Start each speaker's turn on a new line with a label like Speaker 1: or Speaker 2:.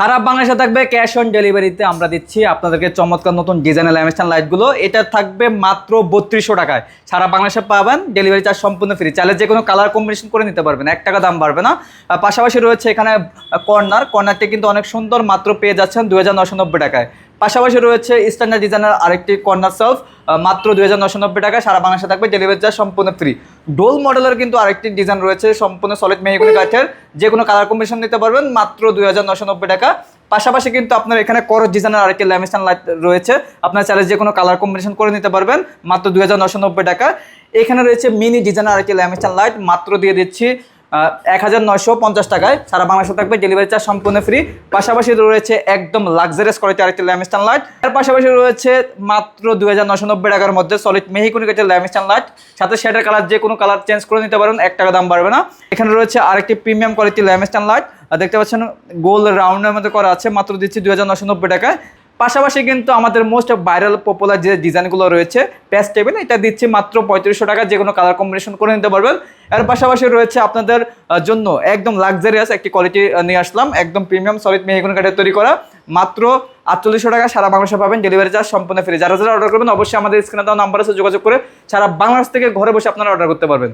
Speaker 1: সারা বাংলাদেশে থাকবে cash on ডেলিভারিতে আমরা দিচ্ছি আপনাদেরকে চমৎকার নতুন ডিজাইনের ল্যামিস্টান লাইটগুলো এটা থাকবে মাত্র বত্রিশশো টাকায়। সারা বাংলাদেশে পাবেন ডেলিভারি চার্জ সম্পূর্ণ ফ্রি চাইলে যে কোনো কালার কম্বিনেশন করে নিতে পারবেন, এক টাকা দাম বাড়বে না। পাশাপাশি রয়েছে এখানে কর্নার কর্নারটি কিন্তু অনেক সুন্দর, মাত্র পেয়ে যাচ্ছেন নব্বই টাকায়। পাশাপাশি রয়েছে স্ট্যান্ডার্ড ডিজাইনের আরেকটি কর্নার সেলফ মাত্র দুই হাজার নশো নব্বই টাকা সারা বাংলাদেশে থাকবে ডেলিভারি চার্জ সম্পূর্ণ ফ্রি ডোল মডেলের কিন্তু আরেকটি ডিজাইন রয়েছে সম্পূর্ণ সলিড মেহগুনি কাঠের। যে কোনো কালার কম্বিনেশন নিতে পারবেন মাত্র দুই হাজার নশো নব্বই টাকা। পাশাপাশি কিন্তু আপনার এখানে করস ডিজাইনের আরেকটি ল্যামিস্টান লাইট রয়েছে। আপনার চাইলে যে কোনো কালার কম্বিনেশন করে নিতে পারবেন মাত্র দুই হাজার নব্বই টাকা। এখানে রয়েছে মিনি ডিজাইনের আরেকটি ল্যামিস্টান লাইট মাত্র দিয়ে দিচ্ছি এক হাজার নয়শো পঞ্চাশ টাকায় সারা বাংলাদেশে থাকবে ডেলিভারি চার্জ সম্পূর্ণ ফ্রি পাশাপাশি রয়েছে একদম লাক্সারিয়াস কোয়ালিটি আরেকটি ল্যামিস্টান লাইটের পাশাপাশি রয়েছে মাত্র দুই হাজার নশো নব্বই টাকার মধ্যে সলিড মেহিকুনি কাঠের ল্যামিস্টান লাইট সাথে সেটার কালার যে কোনো কালার চেঞ্জ করে নিতে পারেন, এক টাকা দাম বাড়বে না। এখানে রয়েছে আরেকটি প্রিমিয়াম কোয়ালিটি ল্যামিস্টান লাইট দেখতে পাচ্ছেন গোল রাউন্ডের মধ্যে করা আছে, মাত্র দিচ্ছি দুই হাজার নশো নব্বই টাকায়। পাশাপাশি কিন্তু আমাদের মোস্ট ভাইরাল পপুলার যে ডিজাইনগুলো রয়েছে প্যাস টেবিল এটা দিচ্ছি মাত্র পঁয়ত্রিশশো টাকা, যে কোনো কালার কম্বিনেশন করে নিতে পারবেন। এর পাশাপাশি রয়েছে আপনাদের জন্য একদম লাক্সারিয়াস একটি কোয়ালিটি নিয়ে আসলাম, একদম প্রিমিয়াম সলিড মেহগুন কাঠের তৈরি করা। মাত্র আটচল্লিশশো টাকা, সারা বাংলাদেশে পাবেন ডেলিভারি চার্জ সম্পূর্ণ ফ্রি যারা যারা অর্ডার করবেন, অবশ্যই আমাদের স্ক্রিনে দেওয়া নাম্বার আছে, যোগাযোগ করে সারা বাংলাদেশ থেকে ঘরে বসে আপনারা অর্ডার করতে পারবেন।